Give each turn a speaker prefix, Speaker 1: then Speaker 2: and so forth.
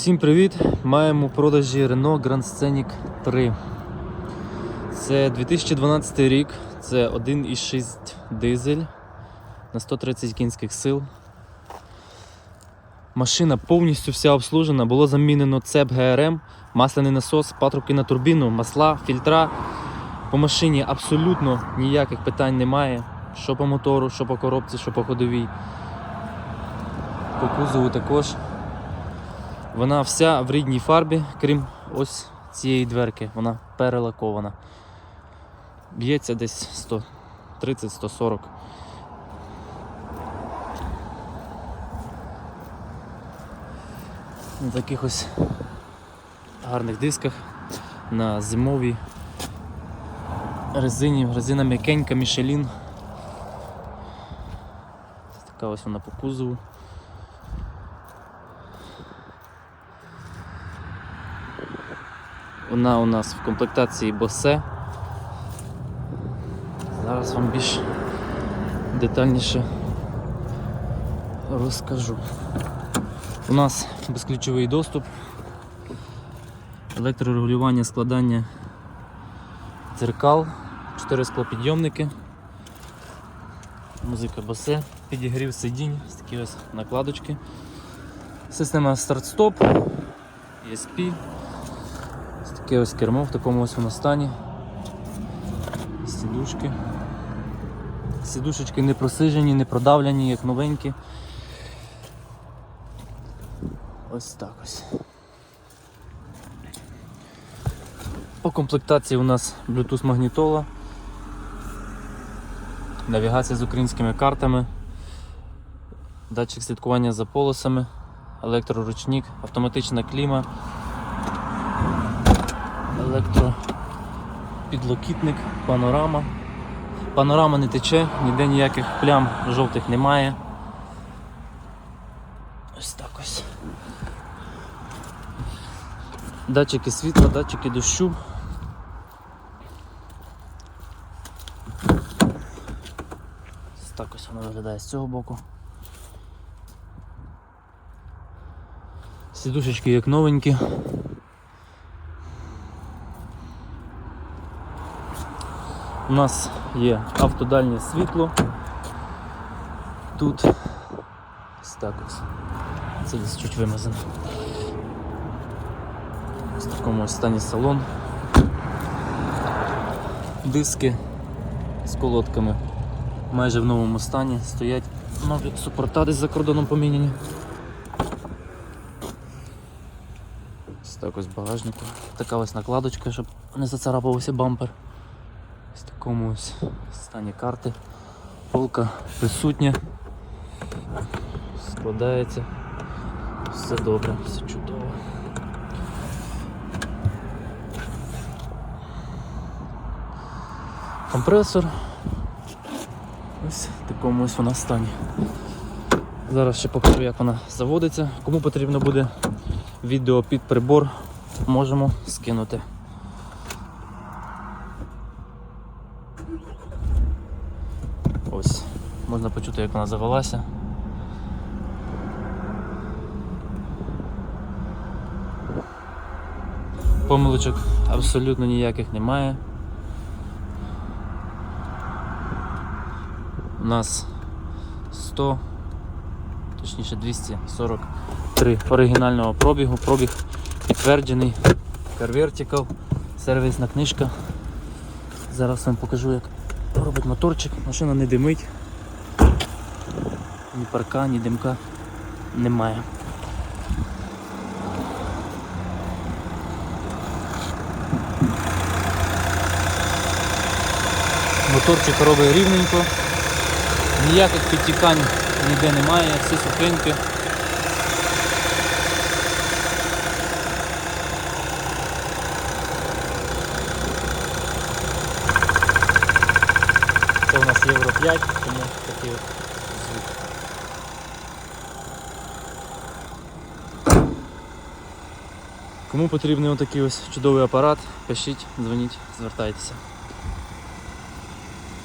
Speaker 1: Всім привіт! Маємо у продажі Renault Grand Scenic 3. Це 2012 рік, це 1,6 дизель на 130 кінських сил. Машина повністю вся обслужена, було замінено цеп ГРМ, масляний насос, патрубки на турбіну, масла, фільтра. По машині абсолютно ніяких питань немає. Що по мотору, що по коробці, що по ходовій. По кузову також. Вона вся в рідній фарбі, крім ось цієї дверки, вона перелакована. Б'ється десь 130-140. На таких ось гарних дисках на зимовій резині, резина м'якенька, Мішелін. Така ось вона по кузову. Вона у нас в комплектації Bose. Зараз вам більш детальніше розкажу. У нас безключовий доступ, електрорегулювання складання дзеркал, 4 склопідйомники, музика Bose, підігрів сидінь, такі ось накладочки, система старт-стоп, ESP. Таке ось кермо в такому ось воно стані. Сідушки. Сідушечки не просижені, не продавлені, як новенькі. Ось так ось. По комплектації у нас Bluetooth магнітола, навігація з українськими картами, датчик слідкування за полосами, електроручник, автоматична кліма електропідлокітник, панорама. Панорама не тече, ніде ніяких плям жовтих немає. Ось так ось. Датчики світла, датчики дощу. Ось так ось воно виглядає з цього боку. Сідушечки як новенькі. У нас є автодальнє світло. Тут ось так ось. Це десь чуть вимазано. В такому ось стані салон. Диски з колодками майже в новому стані стоять нові супорта десь за кордоном поміняні. Ось так ось багажнику. Така ось накладочка, щоб не зацарапався бампер. Ось в такому ось стані карти. Полка присутня. Складається. Все добре, все чудово. Компресор. Ось в такому ось вона стані. Зараз ще покажу, як вона заводиться. Кому потрібно буде відео під прибор, можемо скинути. Ось, можна почути, як вона завелася. Помилочок абсолютно ніяких немає. У нас 100, точніше 243 оригінального пробігу, пробіг підтверджений, Car Vertical, сервісна книжка. Зараз вам покажу, як робить моторчик, машина не димить. Ні парка, ні димка немає. Моторчик робить рівненько, ніяких підтікань ніде немає, всі сухенькі. Це у нас Євро 5, тому такий от Кому потрібний отакий ось чудовий апарат, пишіть, дзвоніть, звертайтеся.